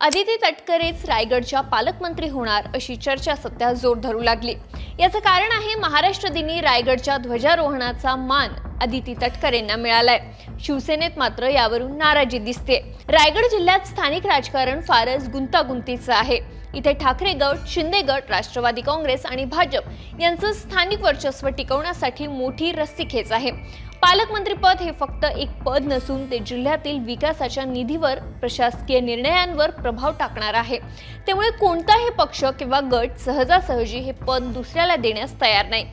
अदिती तटकरेच रायगडच्या पालकमंत्री होणार अशी चर्चा सध्या जोर धरू लागली. याचं कारण आहे महाराष्ट्र दिनी रायगडच्या ध्वजारोहणाचा मान अदिती तटकरेंना मिळालाय. शिवसेनेत मात्र यावरून नाराजी दिसते. रायगड जिल्ह्यात स्थानिक राजकारण फारच गुंतागुंतीचं आहे. इथे ठाकरे गट शिंदे गट राष्ट्रवादी काँग्रेस आणि भाजप यांचं स्थानिक वर्चस्व टिकवण्यासाठी मोठी रस्सीखेच आहे. पालकमंत्रीपद हे फक्त एक पद नसून ते जिल्ह्यातील विकासाच्या निधीवर प्रशासकीय निर्णयांवर प्रभाव टाकणार आहे. त्यामुळे कोणताही पक्ष किंवा गट सहजासहजी हे पद दुसऱ्याला देण्यास तयार नाही.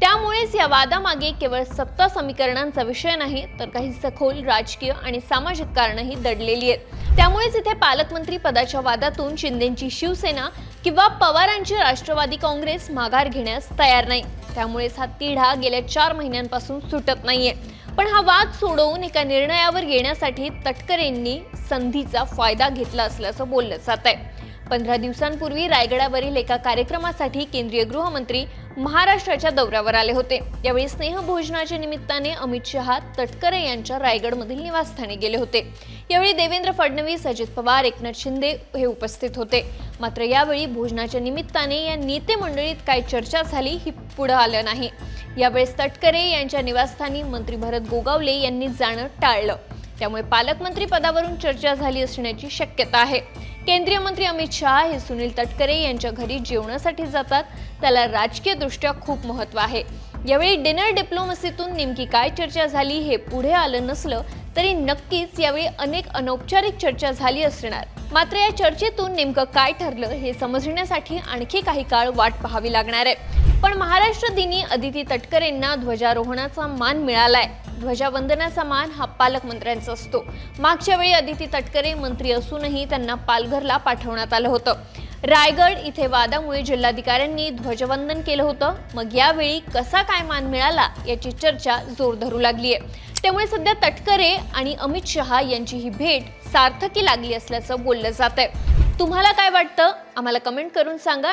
त्यामुळेच या वादामागे केवळ सत्ता समीकरणांचा विषय नाही तर काही सखोल राजकीय आणि सामाजिक कारणंही दडलेली आहेत. त्यामुळेच इथे पालकमंत्री पदाच्या वादातून शिंदेची शिवसेना किंवा पवारांची राष्ट्रवादी काँग्रेस माघार घेण्यास तयार नाही. त्यामुळेच हा तिढा गेल्या चार महिन्यांपासून सुटत नाहीये. पण हा वाद सोडवून एका निर्णयावर येण्यासाठी तटकरेंनी संधीचा फायदा घेतला असल्याचं बोललं जात आहे पंधरा दिवसांपूर्वी रायगडावरील एका कार्यक्रमासाठी केंद्रीय गृहमंत्री महाराष्ट्राच्या दौऱ्यावर आले होते. यावेळी स्नेहभोजनाच्या निमित्ताने अमित शहा तटकरे यांच्या रायगडमधील निवासस्थानी गेले होते. यावेळी देवेंद्र फडणवीस अजित पवार एकनाथ शिंदे हे उपस्थित होते. मात्र यावेळी भोजनाच्या निमित्ताने या नेते मंडळीत काय चर्चा झाली ही पुढं आलं नाही. यावेळेस तटकरे यांच्या निवासस्थानी मंत्री भरत गोगावले यांनी जाणं टाळलं. त्यामुळे पालकमंत्री पदावरून चर्चा झाली असण्याची शक्यता आहे. केंद्रीय मंत्री अमित शहा हे सुनील तटकरे यांच्या घरी जेवणासाठी जातात. त्याला राजकीय दृष्ट्या खूप महत्त्व आहे. यावेळी डिनर डिप्लोमसीतून नेमकी काय चर्चा झाली हे पुढे आलं नसलं तरी नक्कीच यावेळी अनेक अनौपचारिक चर्चा झाली असणार. मात्र या चर्चेतून नेमकं काय ठरलं हे समजण्यासाठी आणखी काही काळ वाट पाहावी लागणार आहे. पण महाराष्ट्र दिनी अदिती तटकरेंना ध्वजारोहणाचा मान मिळालाय. ध्वजावंदनाचा मान हा पालकमंत्र्यांचा असतो. मागच्या वेळी अदिती तटकरे मंत्री असूनही त्यांना पालघरला पाठवण्यात आलं होतं. रायगड इथे वादामुळे जिल्हाधिकाऱ्यांनी ध्वजवंदन केलं होतं. मग यावेळी कसा काय मान मिळाला याची चर्चा जोर धरू लागली आहे त्यामुळे सध्या तटकरे आणि अमित शहा यांची ही भेट सार्थकी लागली असल्याचं बोललं जात आहे तुम्हाला काय वाटतं? आम्हाला कमेंट करून सांगा.